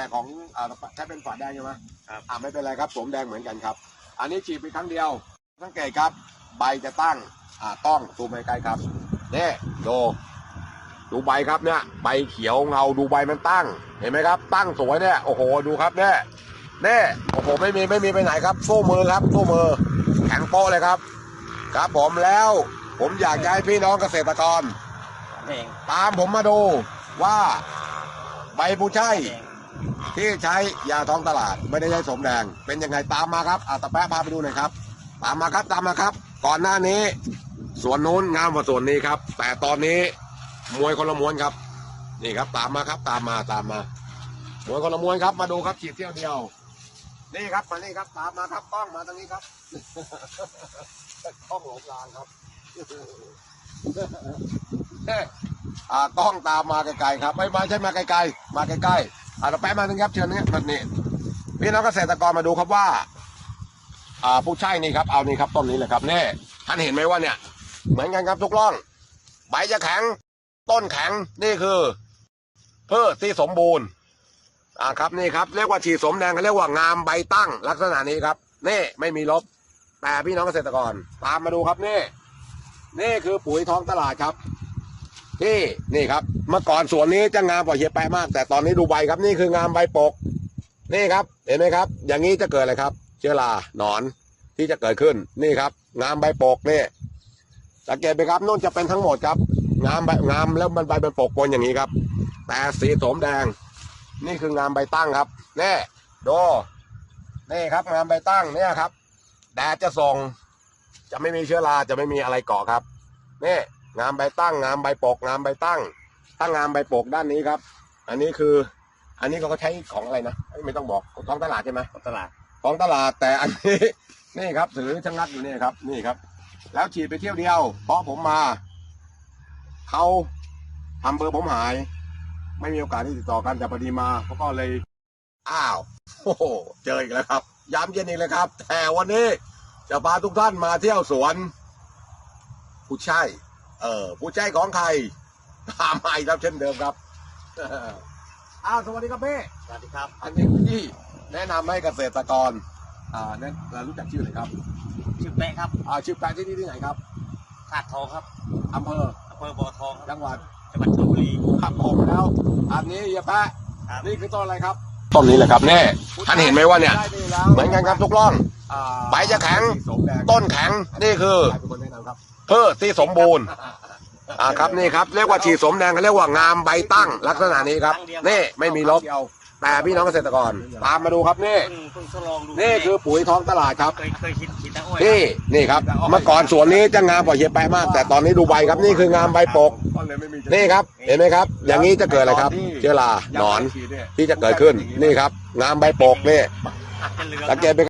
แต่ของอ่าใช้เป็นฝาแดงใช่ไหมครับอ่าไม่เป็นไรครับผมแดงเหมือนกันครับ อันนี้ฉีดไปครั้งเดียวสังเกตครับ ใบจะตั้งอ่าต้องซูมไปใกล้ครับนี่ดูดูใบครับเนี่ยใบเขียวเงาดูใบมันตั้ง เห็นไหมครับ ตั้งสวยเนี่ยโอ้โหดูครับเนี่ยนี่โอ้โหไม่มีไม่มีไปไหนครับสู้มือครับสู้มือแข็งโป๊ะเลยครับ ครับผมแล้ว ผมอยากจะให้พี่น้องเกษตรกรเองตามผมมาดูว่าใบผู้ใช่เอง ที่ใช้ยาท้องตลาดไม่ได้ใช้สมแดง เป็นยังไงตามมาครับอาตะแปะพาไปดูหน่อยครับ ตามมาครับตามมาครับ ก่อนหน้านี้สวนนู้นงามกว่าส่วนนี้ครับ แต่ตอนนี้มวยคนละม้วนครับ นี่ครับ ตามมาครับ ตามมาตามมามวยคนละม้วนครับ มาดูครับฉีดเที่ยวเดียว นี่ครับมานี่ครับ ตามมาครับกล้องมาตรงนี้ครับกล้องหลงรางครับอ่ากล้องตามมาไกลๆครับ ไม่มาใช่มาไกลๆมาใกล้ๆ อ่าเราแป๊บมาหนึงครับเชิญนะแบบนี้พี่น้องเกษตรกรมาดูครับว่า อ่าผู้ใช่นี่ครับเอานี่ครับต้นนี้เลยครับนี่ท่านเห็นไหมว่าเนี่ย เหมือนกันครับทุกร่อง ใบจะแข็ง ต้นแข็งนี่คือพืชที่สมบูรณ์อ่าครับนี่ครับเรียกว่าฉีดสมแดงเขาเรียกว่างามใบตั้งลักษณะนี้ครับนี่ไม่มีลบ แต่พี่น้องเกษตรกร ตามมาดูครับนี่ นี่คือปุ๋ยท้องตลาดครับ ที่นี่ครับ เมื่อก่อนสวนนี้จะงามกว่าเฮียแปะมาก แต่ตอนนี้ดูใบครับนี่คืองามใบปก นี่ครับ เห็นไหมครับ อย่างนี้จะเกิดอะไรครับ เชื้อราหนอนที่จะเกิดขึ้นนี่ครับ งามใบปกนี่สังเกตไหมครับนู่นจะเป็นทั้งหมดครับ งามใบงามแล้วมันใบเป็นปกปนอย่างนี้ครับ แต่สีสมแดง นี่คืองามใบตั้งครับนี่ดูนี่ครับ งามใบตั้งเนี่ยครับแดดจะส่ง จะไม่มีเชื้อราจะไม่มีอะไรเกาะครับนี่ งามใบตั้ง งามใบปก งามใบตั้งตั้งงามใบปกด้านนี้ครับ อันนี้คือ อันนี้เขาก็ใช้ของอะไรนะเอ้ยไม่ต้องบอกท้องตลาดใช่ไหมตลาดของตลาดแต่อันนี้นี่ครับถือชะงักอยู่นี่ครับ นี่ครับ แล้วฉีดไปเที่ยวเดียวเพราะผมมาเขาทำเบอร์ผมหาย ไม่มีโอกาสที่ติดต่อกันแต่พอดีมาเขาก็เลยอ้าวโอ้โหเจออีกแล้วครับย้ำเย็นอีกแล้วครับ แต่วันนี้จะพาทุกท่านมาเที่ยวสวนผู้ใช่ เออผู้ใช่ของใครตามมาอีกครับเช่นเดิมครับอ้าวสวัสดีครับพี่สวัสดีครับ อันนี้ที่แนะนำให้เกษตรกร อ่าแนะเรารู้จักชื่อเลยครับ ชื่อแปะครับอ่าชื่อแปลงที่นี่ที่ไหนครับธาตุทองครับอำเภออำเภอบ่อทองครับจังหวัดจังหวัดชลบุรี ครับผมแล้ว อันนี้เฮียแปะครับ นี่คือต้นอะไรครับต้นนี้แหละครับแน่ท่านเห็นไหมว่าเนี่ย ได้ดีแล้วเหมือนกันครับทุกร่อง อ่าใบจะแข็งสมแดงต้นแข็งนี่คือ ใครเป็นคนแนะนำครับ พืชที่สมบูรณ์อ่าครับนี่ครับเรียกว่าฉีดสมแดงเขาเรียกว่างามใบตั้งลักษณะนี้ครับนี่ไม่มีลบแต่พี่น้องเกษตรกร ตามมาดูครับนี่ นี่คือปุ๋ยท้องตลาดครับเคยเคยคิดคิดตะอ้อยที่นี่ครับเมื่อก่อนสวนนี้จะงามกว่าเฮียแปมาก แต่ตอนนี้ดูใบครับนี่คืองามใบปก นี่ครับเห็นไหมครับ อย่างนี้จะเกิดอะไรครับเชื้อราหนอนที่จะเกิดขึ้นนี่ครับ งามใบปกนี่อาจจะเหลืองสังเกตไหม